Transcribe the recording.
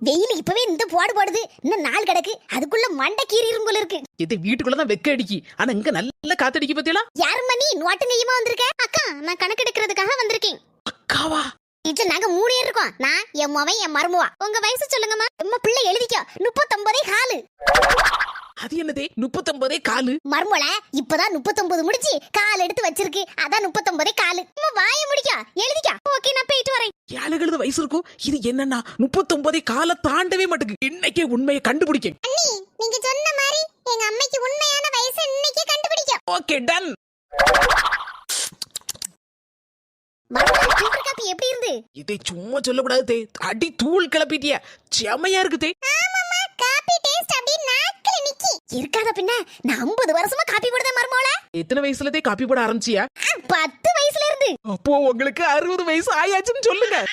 வெயில் இப்பவே இந்த போடு போடுது. இன்னும் நாள் கிடக்கு. அதுக்குள்ள மண்டை கீறிரும் போல இருக்கு. இது வீட்டுக்குள்ளதான் வெக்க அடிக்கி. ஆனா இங்க நல்ல காத்தடிக்கு பத்தியலா? யாரும்மா நீ? நோட்டும் கையுமா வந்திருக்க? அக்கா நான் கணக்கு எடுக்கிறதுக்காக வந்திருக்கேன். அக்காவா? இது நாங்க மூணு பேர் இருக்கோம். நான் என் மவன் என் மருமவா. உங்க வயசு சொல்லுங்கம்மா. அம்மா பிள்ளை எழுதிக்கோ. முப்பத்தொன்பதே காலு. அது என்னதே? முப்பத்தொன்பதே காலு? மருமல இப்பதான் முப்பத்தொன்பது முடிச்சு கால் எடுத்து வச்சிருக்கு. அதான் முப்பத்தொன்பதே காலு. அம்மா வாய முடிக்கோ. எழுதிக்கோ. வரேன் ஏழுகளுது வயசு இருக்கும். இது என்னன்னா முப்பத்தொன்பதே கால தாண்டவே மாட்டுக்கு. இன்னைக்கே உண்மையை கண்டுபிடிக்க நீங்க சொன்ன மாதிரி எங்க அம்மைக்கு உண்மையான வயசு இன்னைக்கே கண்டுபிடிக்கும். Okay done. எப்படி இருந்து? இதை சும்மா சொல்லக்கூடாது அடி தூள் கிளப்பிட்டிய. செமையா இருக்கு தே. ஆமாமா காப்பி டேஸ்ட் அப்படியே நாக்குல நிக்கி. இருக்காத பின்ன நான் 50 வருஷமா காப்பி போடுதேன் மருமோள எத்தனை வயசுல தே காப்பி போட ஆரம்பிச்சியா? பத்து வயசுல இருந்து. அப்போ உங்களுக்கு அறுபது வயசு ஆயாச்சுன்னு சொல்லுங்க.